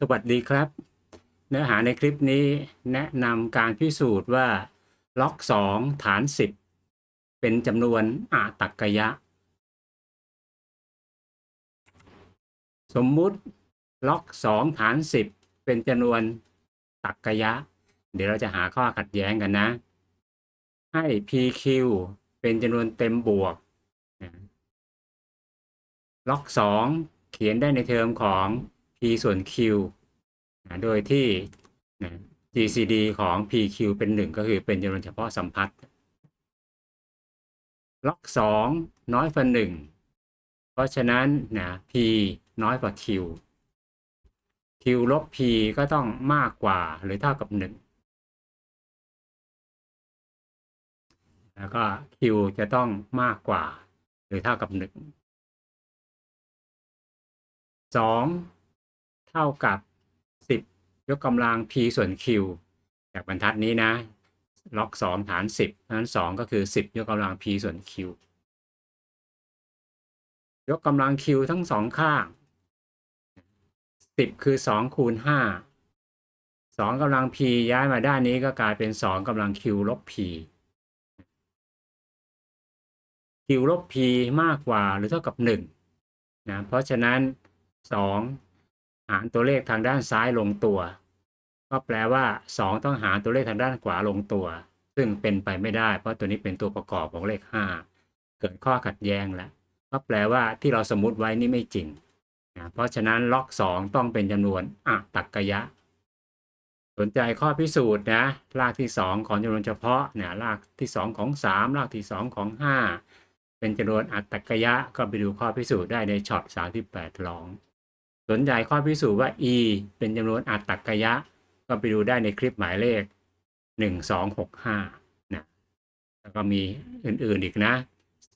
สวัสดีครับ เนื้อหาในคลิปนี้แนะนำการพิสูจน์ว่าล็อก 2 ฐาน 10 เป็นจำนวนอาตักกยะ สมมุติล็อก 2 ฐาน 10 เป็นจำนวนตักกยะ เดี๋ยวเราจะหาข้อขัดแย้งกันนะ ให้ PQ เป็นจำนวนเต็มบวก ล็อก 2 เขียนได้ในเทอมของ ส่วน q นะโดยที่นะ GCD ของ PQ เป็น 1 ก็คือเป็นจำนวนเฉพาะสัมพัทธ์ล็อก 2 น้อยกว่า1เพราะฉะนั้นนะ P น้อยกว่า Q Q ลบ P ก็ต้องมากกว่าหรือเท่ากับ 1 แล้วก็ Q จะต้องมากกว่าหรือเท่ากับ 1 2 ท่ากับ 10 ยกกำลัง p ส่วน q จากบรรทัดนี้นะ ล็อก 2 ฐาน 10นั้น 2 ก็คือ 10 ยกกำลัง p ส่วน q ยกกำลัง q ทั้งสองข้าง 10 คือ 2 คูณ 5 2กำลัง p ย้ายมาด้านนี้ก็กลายเป็น 2กำลัง q ลบ p q ลบ p มากกว่าหรือเท่ากับ 1 นะ เพราะฉะนั้น 2 หารตัวเลขทางด้านซ้ายลงตัว ก็แปลว่า 2 ต้องหารตัวเลขทางด้านขวาลงตัว ซึ่งเป็นไปไม่ได้ เพราะตัวนี้เป็นตัวประกอบของเลข 5 เกิดข้อขัดแย้งแล้วก็แปลว่าที่เราสมมติไว้นี่ไม่จริงนะเพราะฉะนั้นล็อก 2 ต้องเป็นจำนวนอะตักกยะ สนใจข้อพิสูจน์นะรากที่ 2 ของจำนวนเฉพาะเนี่ยรากที่ 2 ของ 3 รากที่ 2 ของ 5 เป็นจำนวนอัตตกยะก็ไปดูข้อพิสูจน์ได้ในช็อต38ลอง สนใจข้อพิสูจน์ว่า e เป็นจำนวนอัตตกยะ ก็ไปดูได้ในคลิปหมายเลข 1265นะแล้วก็มีอื่นๆอีกนะ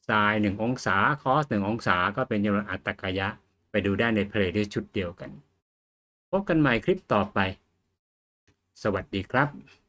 sin 1องศา cos 1องศาก็เป็นจำนวนอัตตกยะ ไปดูได้ในเพลย์ที่ชุดเดียวกัน พบกันใหม่คลิปต่อไป สวัสดีครับ